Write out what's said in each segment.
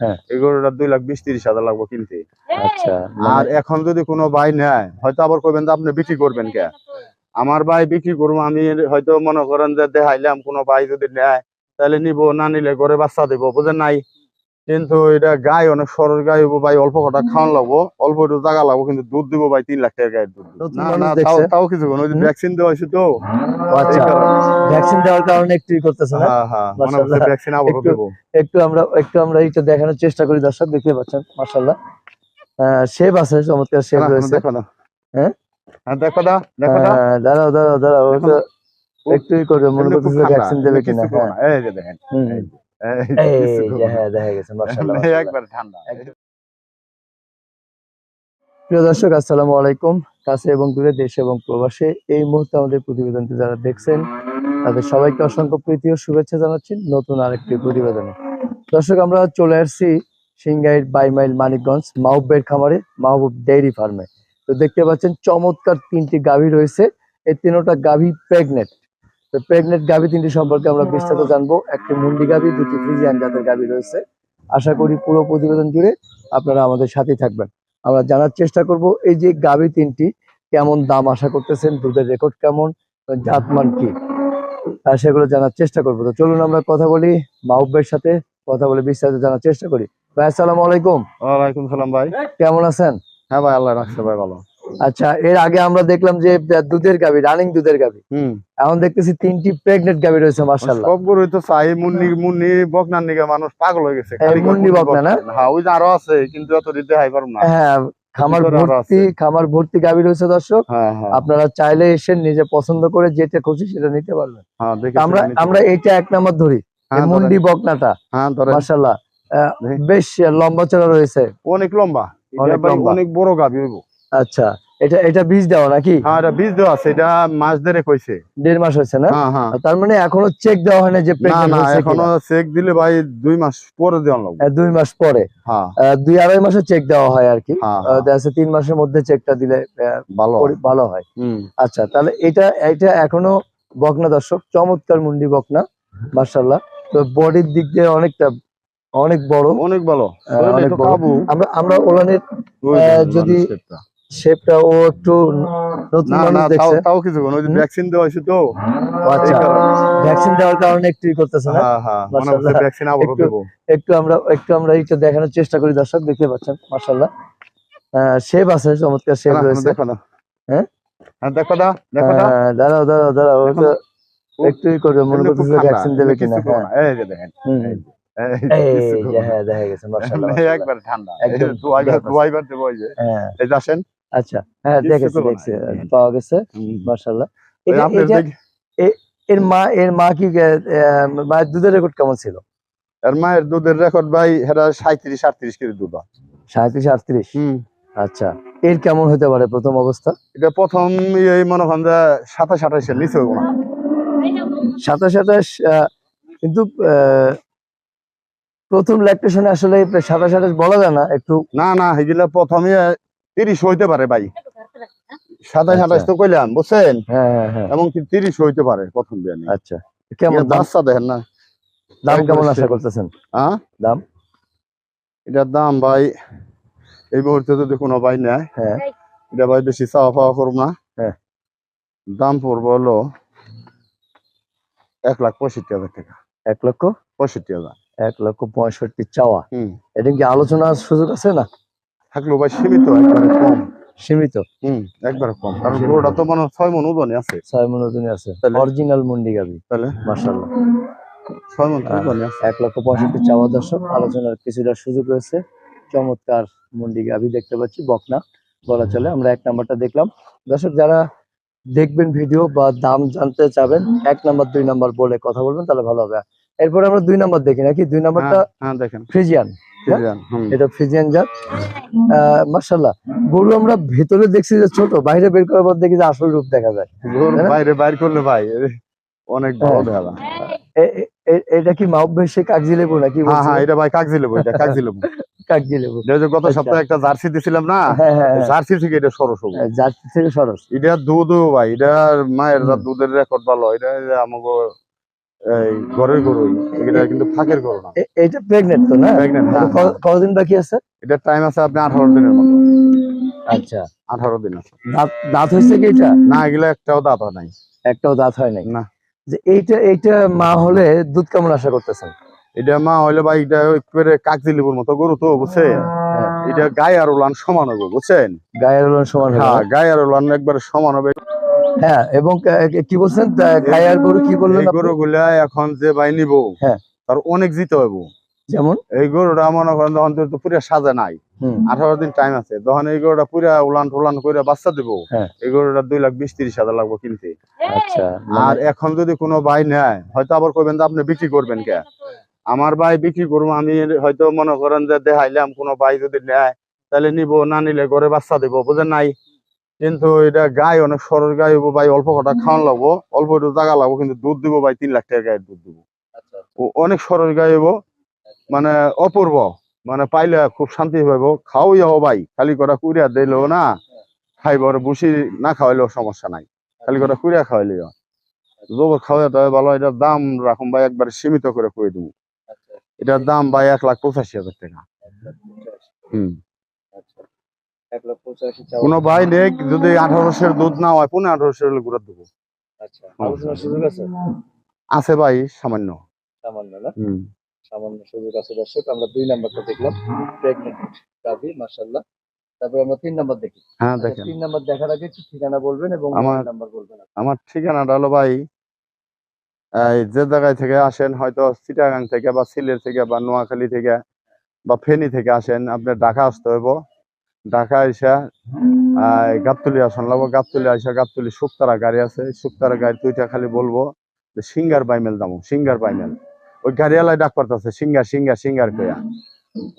হ্যাঁ। এই গরুটা দুই লাখ বিশ তিরিশ হাজার লাগবো কিনতে। আচ্ছা আর মানে এখন যদি কোনো ভাই নেয় হয়তো আবার কইবেন যে আপনি বিক্রি করবেন কে? আমার ভাই বিক্রি করব আমি হয়তো মনে করেন যে দেখাইলাম কোনো ভাই যদি নেয় তাহলে নিবো না নিলে ঘরে বাচ্চা দিব বুঝেন নাই? কিন্তু এটা গায়ে অনেক সরল গায়ে হইবো ভাই অল্প কটা খাওয়ান লাগবো। অল্প একটু জায়গা লাগবো কিন্তু দুধ দিব ভাই তিন লাখ টাকা গায়ের দুধ না না তাও কিছু কোনো ভ্যাকসিন দেওয়া হয়েছে তো। আচ্ছা। ভ্যাকসিন দেওয়ার কারণে একটু করতেছে না? হ্যাঁ হ্যাঁ মনে ভ্যাকসিন একটু- একটু আমরা একটু আমরা এটা দেখানোর চেষ্টা করি দর্শক দেখতে পাচ্ছেন মাশাআল্লাহ। শেপ আছে চমৎকার শেপ রয়েছে। দেখো না। হ্যাঁ? হ্যাঁ দেখো দা দেখো দা দাঁড়াও দাঁড়াও দাঁড়াও একটু করবে মনে করতেছে ভ্যাকসিন দেবে কিনা হ্যাঁ। এই যে দেখেন হ্যাঁ দেখা গেছে মাশাআল্লাহ একবার ঠান্ডা। প্রিয় দর্শক আসসালামু আলাইকুম। কাছে এবং দূরে দেশে এবং প্রবাসে এই মুহূর্তে আমাদের প্রতিবেদনটি যারা দেখছেন তাদের সবাইকে অসংখ্য প্রীতি ও শুভেচ্ছা জানাচ্ছি নতুন আরেকটি প্রতিবেদনে। দর্শক আমরা চলে আসছি সিংগাইর বাইমাইল মানিকগঞ্জ মাহবুবের খামারে মাহবুব ডেইরি ফার্মে। তো দেখতে পাচ্ছেন চমৎকার তিনটি গাভী রয়েছে। এই তিনোটা গাভী প্রেগনেন্ট। তো প্রেগনেন্ট গাভী তিনটি সম্পর্কে আমরা বিস্তারিত জানব। একটি মুন্ডি গাভী দুটি ফ্রিজিয়ান জাতের গাভী রয়েছে। আশা করি পুরো প্রতিবেদন জুড়ে আপনারা আমাদের সাথেই থাকবেন। আমরা জানার চেষ্টা করব এই যে গাভী তিনটি কেমন দাম আশা করতেছেন দুধের রেকর্ড কেমন জাতমান কি? আর সেগুলো জানার চেষ্টা করব। তো চলুন আমরা কথা বলি মাহবুবের সাথে কথা বলে বিস্তারিত জানার চেষ্টা করি। ভাই আসসালামু আলাইকুম। ওয়ালাইকুম সালাম ভাই। কেমন আছেন? হ্যাঁ ভাই আল্লাহ রাখছে ভাই ভালো। আচ্ছা এর আগে আমরা দেখলাম যে দুধের গাভী রানিং দুধের গাভী। হুম। এখন দেখতেছি তিনটি প্রেগনেন্ট গাভী রয়েছে মার্শাল্লাহ সব তো চাই মুন্নি মুন্নি বকনার নিকে মানুষ পাগল হয়ে গেছে মুন্নি বকনা না? হ্যাঁ ওই যে আরও আছে কিন্তু এত দিতে হাই পারব না। হ্যাঁ খামার ভর্তি। খামার ভর্তি গাভী রয়েছে দর্শক। হ্যাঁ হ্যাঁ। আপনারা চাইলে এসে নিজে পছন্দ করে যেটা খুশি সেটা নিতে পারবেন। হ্যাঁ আমরা আমরা এইটা এক নাম্বার ধরি হ্যাঁ, মুন্ডি বকনাটা হ্যাঁ মার্শাল্লাহ বেশ লম্বা চড়া রয়েছে। অনেক লম্বা। এটা অনেক বড় গাভি হইব। আচ্ছা এটা এটা বীজ দেওয়া নাকি? হ্যাঁ এটা বীজ দেওয়া আছে এটা মাস ধরে কইছে দেড় মাস হয়েছে না? হ্যাঁ হ্যাঁ। তার মানে এখনও চেক দেওয়া হয় না যে হয়েছে এখনও চেক দিলে ভাই দুই মাস পরে দেওয়া লাগবে। দুই মাস পরে। হ্যাঁ। দুই আড়াই মাসে চেক দেওয়া হয় আর কি। হ্যাঁ যাচ্ছে তিন মাসের মধ্যে চেকটা দিলে ভালো ভালো হয়। আচ্ছা তাহলে এটা এটা এখনও বকনা দর্শক চমৎকার মুন্ডি বকনা মার্শাল্লাহ তো বডির দিক দিয়ে অনেকটা অনেক বড়। অনেক ভালো। হ্যাঁ, আমরা আমরা ওলানের যদি। শেপটা ও একটু নতুন মানুষ তাও দেখছে। তাও কিছু কোনো? ভ্যাকসিন দেওয়া হয়েছে তো। আচ্ছা ভ্যাকসিন দেওয়ার কারণে একটু করতেছে না? হ্যাঁ হ্যাঁ ভ্যাকসিন আবারও একটু- একটু আমরা একটু আমরা এইটা দেখানোর চেষ্টা করি দর্শক দেখতে পাচ্ছেন শেপ আছে চমৎকার শেপ রয়েছে। দেখো না। হ্যাঁ? দেখো দা দেখো দা দাঁড়াও দাঁড়াও দাঁড়াও একটু করবে মনে করতেছে ভ্যাকসিন দেবে কিনা হ্যাঁ। এই যে দেখেন। এই যে, না। হ্যাঁ দেখা গেছে মাশাআল্লাহ একবার ঠান্ডা। একদম দুয়াইবার ঠান্ডা। দুয়াইবার এই যে। হ্যাঁ। এই আসেন। আচ্ছা হ্যাঁ দেখেছি দেখছি পাওয়া গেছে আপনার এটা- দিক- এর মা এর মা কি মায়ের দুধের রেকর্ড কেমন ছিল? এর মায়ের দুধের রেকর্ড ভাই এটা সাঁত্রিশ আটত্রিশ কেজি দুধ হয়। সাঁত্রিশ আটত্রিশ? হুম। আচ্ছা এর কেমন হতে পারে প্রথম অবস্থা? এটা প্রথম এই মনে করেন যে সাতাশ আঠাশের নিচে না। সাতাশ আঠাশ কিন্তু প্রথম ল্যাকটেশনে আসলে সাতাশ আঠাশ বলা যায় না একটু না না এগুলা প্রথমে তিরিশ হইতে পারে ভাই। সাতাশ আচ্ছা। আঠাশ তো কইলাম বুঝছেন? হ্যাঁ হ্যাঁ হ্যাঁ। এমনকি তিরিশ হইতে পারে প্রথম বিয়ানি আচ্ছা। কেমন দাম? বাচ্চা দেখেন না। দাম কেমন আশা করতেছেন? হ্যাঁ? দাম? এটার দাম ভাই এই মুহূর্তে যদি কোনো ভাই নেয় হ্যাঁ। এটা ভাই বেশি চাওয়া পাওয়া করব না। হ্যাঁ। দাম পড়ব হলো এক লাখ পঁয়ষট্টি হাজার টাকা। এক লক্ষ? পঁয়ষট্টি হাজার। এক লক্ষ পঁয়ষট্টি চাওয়া। হুম। এটা কি আলোচনার সুযোগ আছে না? থাকলেও ভাই সীমিত একবারে কম। সীমিত? হুম একবারে কম। কারণ গরুটা তো মনে ছয় মন ওজনই আছে। ছয় মন ওজনে আছে। তাহলে? অরিজিনাল মুন্ডি গাবি। তাহলে? মার্শাল্লাহ ছয় মন তো ওজনই আছে। এক লক্ষ পঁয়ষট্টি চাওয়া দর্শক আলোচনার কিছুটা সুযোগ রয়েছে। চমৎকার মুন্ডি গাভি দেখতে পাচ্ছি বকনা। বলা চলে আমরা এক নাম্বারটা দেখলাম। দর্শক যারা দেখবেন ভিডিও বা দাম জানতে চাবেন এক নাম্বার দুই নাম্বার বলে কথা বলবেন তাহলে ভালো হবে। এরপরে আমরা দুই নাম্বার দেখি নাকি? দুই নাম্বারটা হ্যাঁ, হ্যাঁ দেখেন। ফ্রিজিয়ান। এটা ফ্রিজিয়ান জাত। মার্শাল্লাহ গরু আমরা ভেতরে দেখছি যে ছোট বাইরে বের করার পর দেখি যে আসল রূপ দেখা যায়। হ্যাঁ? বাইরে বাইর করলে ভাই অনেক বড় হ্যাঁ। দেখা এটা কি সে কাগজি লেবু নাকি হ্যাঁ হ্যাঁ এটা ভাই কাগজি লেবু এটা কাগজি লেবু। কাগজি লেবু। গত আচ্ছা। সপ্তাহে একটা জার্সি দিছিলাম না হ্যাঁ হ্যাঁ হ্যাঁ। জার্সি থেকে এটা সরস থেকে সরস। এটা দুধ ভাই এটা মায়ের দুধের রেকর্ড ভালো এটা আমাকে ঘরের গরুই এটা কিন্তু ফাঁকের গরু না। এ- প্রেগনেন্ট তো না? Pregnant, হ্যাঁ, ক- কতদিন বাকি আছে? এটা টাইম আছে আপনি আঠারো দিনের মতো। আচ্ছা। আঠারো দিন আছে। দাঁত দাঁত হয়েছে কি এটা? না এগুলো একটাও দাঁত হয় নাই। একটাও দাঁত হয় নাই? না। যে এইটা এইটা মা হলে দুধ কেমন আশা করতেছেন? এটা মা হইলে ভাই এটা একবারে কাকজি লেবুর মতো গরু তো বুঝছে এটা গায়ে আর উলান সমান হবে বুঝছেন? গায়ের উলান সমান হবে হ্যাঁ গায়ে আর উলান একবারে সমান হবে। হ্যাঁ এবং কি বলছেন? গায়ের গরু কি বললেন? গরুগুলা এখন যে ভাই নিব হ্যাঁ। তার অনেক জিতে হইব। যেমন? এই গরুটা মনে করেন তখন তো পুরা সাজা নাই। আঠারো দিন টাইম আছে। তখন এই গরুটা পুরা উলান টুলান করে বাচ্চা দিব। হ্যাঁ। এই গরুটা দুই লাখ বিশ তিরিশ হাজার লাগবে কিনতে। আচ্ছা আর মানে- এখন যদি কোনো ভাই নেয় হয়তো আবার কইবেন যে আপনি বিক্রি করবেন কে? আমার ভাই বিক্রি করব আমি হয়তো মনে করেন যে দেখাইলাম কোনো ভাই যদি নেয় তাহলে নিব না নিলে ঘরে বাচ্চা দিব বুঝেন নাই? কিন্তু এটা গায়ে অনেক সরল গায়ে হব ভাই অল্প কটা খাওয়ান লাগবো। অল্প একটু জায়গা লাগবো কিন্তু দুধ দিব ভাই তিন লাখ টাকার গায়ের দুধ দিব। আচ্ছা ও অনেক সরল গায়ে হব মানে অপূর্ব মানে পাইলে খুব শান্তি পাইব। খাওয়াই হব ভাই খালি কটা কুড়িয়া দিলেও না খাইব আর বুসি না খাওয়াইলেও সমস্যা নাই। খালি কটা কুড়িয়া খাওয়াইলেও জবর খাওয়াতে হয় ভালো এটার দাম রাখুন ভাই একবার সীমিত করে কই দেবো। আচ্ছা এটার দাম ভাই এক লাখ পঁচাশি হাজার টাকা। হুম আচ্ছা এক লক্ষ পঁচাশি কোনো ভাই নেই যদি আঠারোশের দুধ না হয় পনেরো আঠারোশের ঘুরার দেবো। আচ্ছা আছে? ভাই সামান্য। সামান্য না? হুম। সামান্য সুযোগ আছে দর্শক আমরা দুই নাম্বারটা দেখলাম। প্রেগনেন্ট গাভি মাশাল্লাহ তারপরে আমরা তিন নাম্বার দেখি। হ্যাঁ আচ্ছা, দেখেন। তিন নাম্বার দেখার আগে একটু ঠিকানা বলবেন এবং আমার- নাম্বার বলবেন আমার ঠিকানাটা হলো ভাই এই যে জায়গায় থেকে আসেন হয়তো চিটাগাং থেকে বা সিলেট থেকে বা নোয়াখালী থেকে বা ফেনী থেকে আসেন আপনার ঢাকা আসতে হইব। ঢাকা এসে গাবতলি আসন লাগবো গাবতলি আসে গাবতলি শুক্তারা গাড়ি আছে শুক্তারা গাড়ি দুইটা খালি বলব যে সিঙ্গার বাইমেল দামো সিঙ্গার বাইমেল। ওই গাড়িওয়ালায় ডাক পারতেছে সিঙ্গার সিঙ্গার সিঙ্গার কইয়া।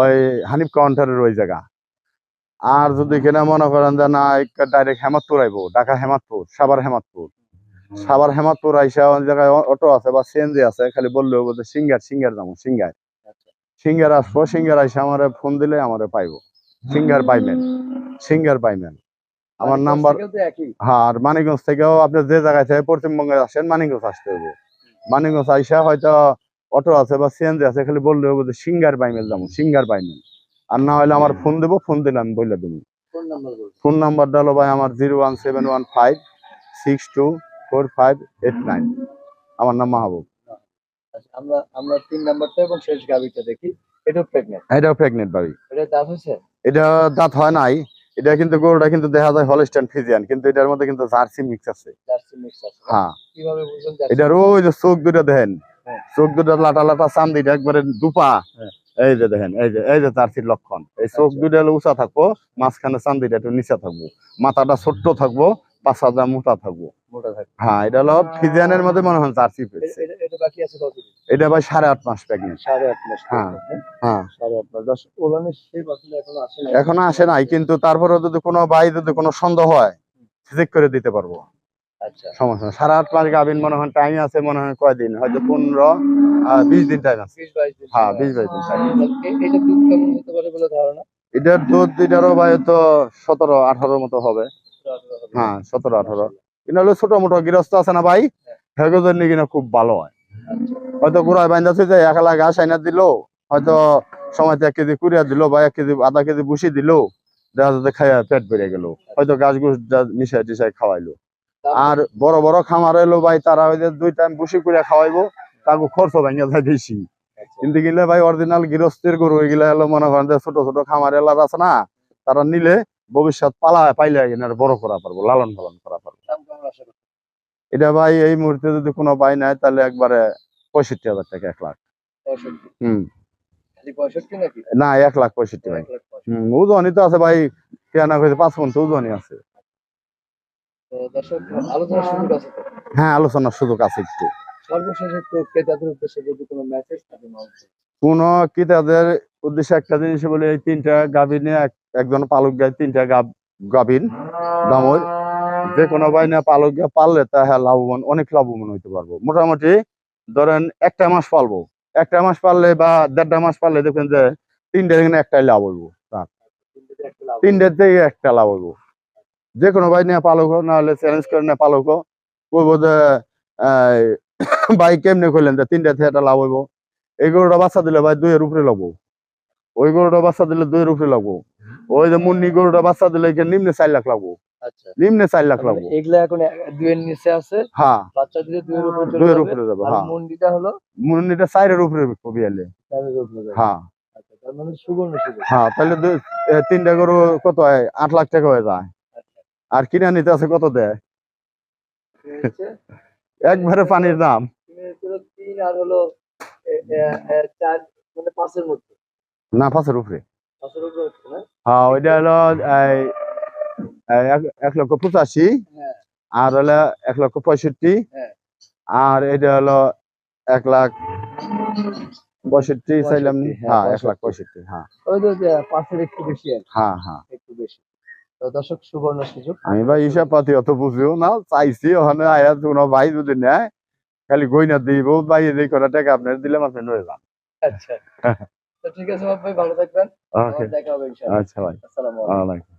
ওই হানিফ কাউন্টারের ওই জায়গা। আর যদি কিনা মনে করেন যে না ডাইরেক্ট হেমাতপুর আইবো ঢাকা হেমাতপুর সাবার হেমাতপুর। সাবার হেমাতপুর আইসা ওই জায়গায় অটো আছে বা সিএনজি আছে খালি বললে হব যে সিঙ্গার সিঙ্গার দামো সিঙ্গার। সিঙ্গার আসব সিঙ্গার আইসা আমারে ফোন দিলে আমারে পাইবো। সিঙ্গার বাইমেন সিঙ্গার বাইমেন আমার নাম্বার হ্যাঁ আর মানিকগঞ্জ থেকেও আপনি যে জায়গায় থেকে পশ্চিমবঙ্গে আসেন মানিকগঞ্জ আসতে হবে। মানিকগঞ্জ আইসা হয়তো অটো আছে বা সিএনজি আছে খালি বললে হবে যে সিঙ্গার বাইমেল যাব সিঙ্গার বাইমেল আর না হলে আমার ফোন দেবো ফোন দিলে আমি বলে দেবো। নাম্বার ফোন নাম্বারটা হলো ভাই আমার zero one seven one five six two four five eight nine. আমার নাম মাহবুব। আচ্ছা আমরা আমরা তিন নাম্বারটা এবং শেষ গাভিটা দেখি। এটাও প্রেগনেন্ট এটাও প্রেগনেন্ট বাড়ি এটা দাঁত হয়েছে? এটা দাঁত হয় নাই এটা কিন্তু গরুটা কিন্তু দেখা যায় হলস্টাইন ফিজিয়ান কিন্তু এটার মধ্যে কিন্তু জার্সি মিক্স আছে? হ্যাঁ এটার ওই যে চোখ দুটা দেখেন হ্যাঁ। চোখ দুটা লাটা লাটা চান্দিটা একবারে দুপা হ্যাঁ। এই যে দেখেন এই যে এই যে জার্সির লক্ষণ এই চোখ আচ্ছা। দুটা হলো উঁচা থাকব মাঝখানে চান্দিটা একটু নিচে থাকব মাথাটা ছোট্ট থাকব পাঁচটা মোটা থাকব মোটা থাকে। হ্যাঁ এটা হলো ফিজিয়ানের মধ্যে মনে হয় জার্সি এ- পেয়েছে এটা এটা বাকি আছে কতদিন এটা ভাই সাড়ে আট মাস প্রেগনেন্ট সাড়ে আট মাস হ্যাঁ। হ্যাঁ? হ্যাঁ। সাড়ে আট মাস। দশ ওলানের সেই আসলে এখনও আসে না এখনও আসে নাই কিন্তু তারপরে যদি কোনো ভাই যদি কোনো সন্দেহ হয় চেক করে দিতে পারব। আচ্ছা। সমস্যা সাড়ে আট মাস গাভিন মনে হয় টাইম আছে মনে হয় কয়দিন? হয়তো পনেরো বিশ দিন টাইম আছে। বিশ বাইশ দিন। হ্যাঁ, বিশ 20 বাইশ দিন এটা দুধ কেমন হতে পারে বলে ধারণা? এটার দুধ এটারও ভাই তো সতেরো আঠারোর মতো হবে। হ্যাঁ সতেরো আঠারো। কিন্তু হলো ছোট মোটো গৃহস্থ আছে না ভাই? হেগো জন্য কিনা খুব ভালো হয়। হয়তো ঘুরায় বাইন্দা যে এক লাখ ঘাস আইনা দিল। হয়তো সময়তে এক কেজি কুড়িয়া দিল বা এক কেজি আধা কেজি বুসি দিল। দেখা যাচ্ছে খাইয়া পেট বেড়ে গেল। হয়তো গাছ গুছ মিশাই টিশাই খাওয়াইলো। আর বড় বড় খামার এলো ভাই তারা ওই যে দুই টাইম বুসি করে খাওয়াইবো তাকে খরচ ভাঙিয়া যায় বেশি। আচ্ছা। কিন্তু গিলে ভাই অরিজিনাল গৃহস্থের গরু এগুলা হলো মনে করেন যে ছোট ছোট খামার এলার আছে না তারা নিলে ভবিষ্যৎ পালা পাইলে বড় করা পারব লালন পালন করা পারব। এটা ভাই এই মুহূর্তে যদি কোনো ভাই নেয় তাহলে একবারে পঁয়ষট্টি হাজার টাকা এক লাখ। হুম। না এক লাখ পঁয়ষট্টি ভাই। এক হম ওজনই তো আছে ভাই কেনা করেছে পাঁচ পর্যন্ত ওজনই আছে। হ্যাঁ আলোচনার সুযোগ আছে একটু। সর্বশেষ একটু ক্রেতাদের উদ্দেশ্যে যদি কোনো ক্রেতাদের উদ্দেশ্যে একটা জিনিস বলে এই তিনটা গাভিনে এক- একজন পালক গাই তিনটা গাভিন দামই যে কোনো ভাই না পালক পাললে তা হ্যাঁ লাভবান অনেক লাভবান হইতে পারব। মোটামুটি ধরেন একটা মাস পালবো। একটা মাস পাললে বা দেড়টা মাস পাললে দেখবেন যে তিনটা এখানে একটাই লাভ হইব। তার লাভ তিনটার থেকে একটা লাভ হইব। যে কোনো ভাই নিয়ে পালক হোক, না হলে চ্যালেঞ্জ করে নিয়ে পালক বলব যে ভাই কেমনে করলেন যে তিনটা থেকে একটা লাভ হইব। এই গরুটা বাচ্চা দিলে ভাই দুইয়ের উপরে লাগবো ওই গরুটা বাচ্চা দিলে দুইয়ের উপরে লাগবো ওই যে মুন্নি গরুটা বাচ্চা দিলে নিম্নে চার লাখ লাগবো নিম্নে চার লাখ এগুলা এখন নিচে আছে। হ্যাঁ। বাচ্চা দিলে দুইয়ের উপরে চলে উপরে যাবে আর হ্যাঁ। মন্ডিটা হলো মুন্নিটা চারের উপরে কবি চারের উপরে হ্যাঁ। আচ্ছা মানে হ্যাঁ তাহলে তিনটা গরু কত হয়? আট লাখ টাকা হয়ে যায়। আচ্ছা। আর কিনে নিতে আছে কত দেয়? একবারে পানির দাম। তিন আর হলো এ- এ- এ- চার মানে পাঁচের মধ্যে। না পাঁচের উপরে। পাঁচের উপরে হ্যাঁ ওইটা হলো এক- লক্ষ পঁচাশি। হ্যাঁ। আর হলো এক লক্ষ পঁয়ষট্টি। হ্যাঁ। আর এটা হলো এক লাখ পঁয়ষট্টি চাইলাম। হ্যাঁ, এক লাখ পঁয়ষট্টি। পঁয়ষট্টি হ্যাঁ। ওই তো পাঁচের একটু বেশি হ্যাঁ হ্যাঁ। একটু বেশি। দর্শক সুবর্ণ সুযোগ। আমি ভাই হিসাব পাতি অত বুঝিও না চাইছি ওখানে আয়া কোনো ভাই যদি নেয় খালি গইনা দিব ভাই এই কটা টাকা আপনার দিলাম আপনি নয়ে যান। আচ্ছা। ঠিক আছে ভাই ভালো থাকবেন। দেখা হবে আচ্ছা ভাই। আসসালামু আলাইকুম। ওয়ালাইকুম